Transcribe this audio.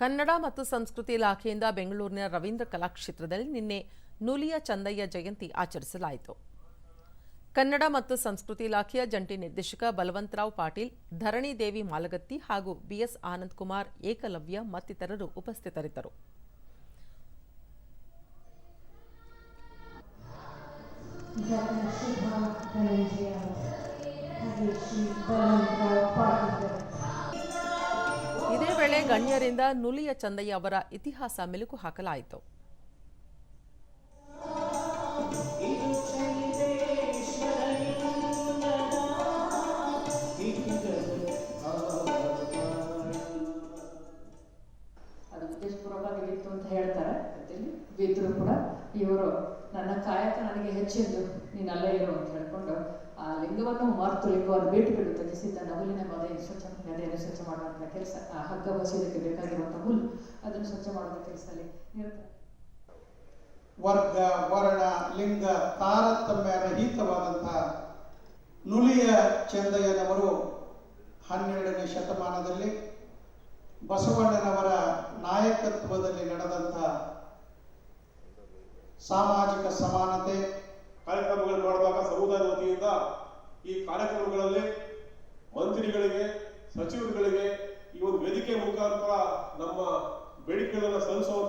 ಕನ್ನಡ ಮತ್ತು ಸಂಸ್ಕೃತಿ ಇಲಾಖೆಯಿಂದ ಬೆಂಗಳೂರಿನ ರವೀಂದ್ರ ಕಲಾಕ್ಷೇತ್ರದಲ್ಲಿ ನಿನ್ನೆ ನುಲಿಯ ಚಂದಯ್ಯ ಜಯಂತಿ ಆಚರಿಸಲಾಯಿತು. ಕನ್ನಡ ಮತ್ತು ಸಂಸ್ಕೃತಿ ಇಲಾಖೆಯ ಜಂಟಿ ನಿರ್ದೇಶಕ ಬಲವಂತರಾವ್ ಪಾಟೀಲ್, ಧರಣಿ ದೇವಿ ಮಾಲಗತ್ತಿ ಹಾಗೂ ಬಿಎಸ್ ಆನಂದ್ ಕುಮಾರ್, ಏಕಲವ್ಯ ಮತ್ತಿತರರು ಉಪಸ್ಥಿತರಿದ್ದರು. ಗಣ್ಯರಿಂದ ನುಲಿಯ ಚಂದಯ್ಯ ಅವರ ಇತಿಹಾಸ ಮೆಲುಕು ಹಾಕಲಾಯಿತು. ಅಂತ ಹೇಳ್ತಾರೆ. ಬಿದ್ದರೂ ಕೂಡ, ಇವರು ನನ್ನ ಕಾಯಕ ನನಗೆ ಹೆಚ್ಚಿದ್ದು ನೀನು ಅಲ್ಲೇ ಇರು ಅಂತ ಹೇಳ್ಕೊಂಡು ಲಿಂಗವನ್ನು ಮಾರ್ತು ಲಿಂಗವನ್ನು ಭೇಟಿ ಬಿಡುತ್ತೆ. ತ್ಯಜಿಸಿದ್ದ ನಹುಲಿನ ಮದೆ ಸ್ವಚ್ಛ ನದಿಯನ್ನು ಸ್ವಚ್ಛ ಮಾಡುವಂಥ ಕೆಲಸ. ಆ ಹಗ್ಗ ಬಸಿಯೋದಕ್ಕೆ ಬೇಕಾಗಿರುವಂಥ ಹುಲ್ಲು ಅದನ್ನು ಸ್ವಚ್ಛ ಮಾಡುವಂಥ ಕೆಲಸದಲ್ಲಿ ನಿರತ ವರ್ಗ ವರ್ಣ ಲಿಂಗ ತಾರತಮ್ಯ ರಹಿತವಾದಂತಹ ನುಲಿಯ ಚಂದಯ್ಯನವರು ಹನ್ನೆರಡನೇ ಶತಮಾನದಲ್ಲಿ ಬಸವಣ್ಣನವರ ನಾಯಕತ್ವದಲ್ಲಿ ನಡೆದಂಥ ಸಾಮಾಜಿಕ ಸಮಾನತೆ ಕಾರ್ಯಕ್ರಮಗಳು ಮಾಡುವಾಗ ಸಮುದಾಯದ ವತಿಯಿಂದ ಈ ಕಾರ್ಯಕ್ರಮಗಳಲ್ಲಿ ಮಂತ್ರಿಗಳಿಗೆ ಸಚಿವರುಗಳಿಗೆ ಈ ಒಂದು ವೇದಿಕೆ ಮುಖಾಂತರ ನಮ್ಮ ಬೇಡಿಕೆಗಳನ್ನ ಸಲ್ಲಿಸುವಂತ